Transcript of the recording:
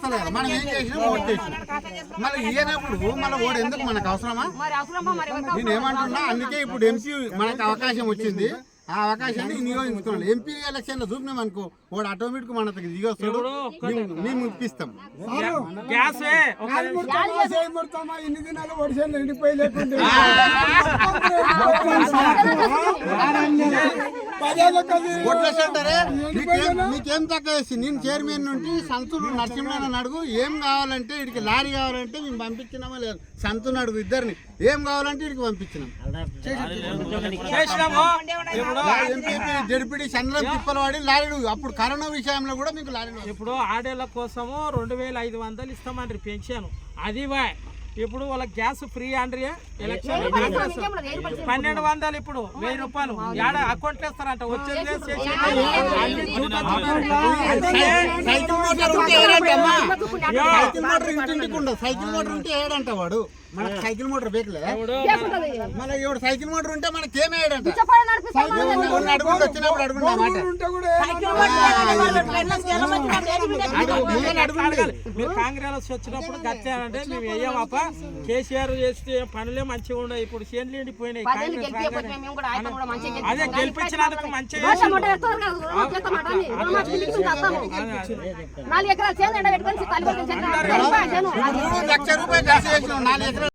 చేస్తలేదు మనం ఏం చేసినా ఓటు చేసినాం మళ్ళీ ఈయనప్పుడు మళ్ళీ ఓడు ఎందుకు మనకు అవసరమా? మరి అవసరమా మరి ఎవరికి నేను ఏమంటున్నా అందుకే ఇప్పుడు ఎంపీ మనకు అవకాశం వచ్చింది. ఆ అవకాశాన్ని వినియోగించుకోవాలి ఎంపీ ఎలక్షన్లో చూపినాం అనుకో వాడు ఆటోమేటిక్ మన దగ్గర దిగొస్తాడు. మేము- ఇప్పిస్తాం. దినాలు మీకేం తక్కువ వేసి నేను చైర్మన్ నుండి సంతులు నరసింహనారాయణ అడుగు ఏం కావాలంటే ఇడికి లారీ కావాలంటే మేము పంపించినామా లేదు? సంతుని అడుగు ఇద్దరిని. ఏం కావాలంటే ఇడికి పంపించినాం. జడిపిడి చంద్రం తిప్పలు వాడి లారీలు. అప్పుడు కరోనా విషయంలో కూడా మీకు లారీలు ఇప్పుడు ఆడేళ్ళ కోసము రెండు వేల ఐదు వందలు ఇస్తామంటారు పెన్షన్ అది వా ఇప్పుడు వాళ్ళ గ్యాస్ ఫ్రీ అండ్రి ఎలక్షన్ పన్నెండు వందలు ఇప్పుడు వెయ్యి రూపాయలు యాడ అకౌంట్ వేస్తారంట వచ్చేది వాడు మనకు సైకిల్ మోటార్ బేకలే మన ఎవడు సైకిల్ మోటార్ ఉంటే మనకి ఏమి మీరు కాంగ్రెస్ వచ్చినప్పుడు గచ్చారంటే మేము వేయమాప కేసీఆర్ చేస్తే పనులే మంచిగా ఉన్నాయి ఇప్పుడు చేనులు ఎండిపోయినాయి. మేము అదే గెలిపించినందుకు మంచిగా. నాలుగు ఎకరాలు లక్ష రూపాయలు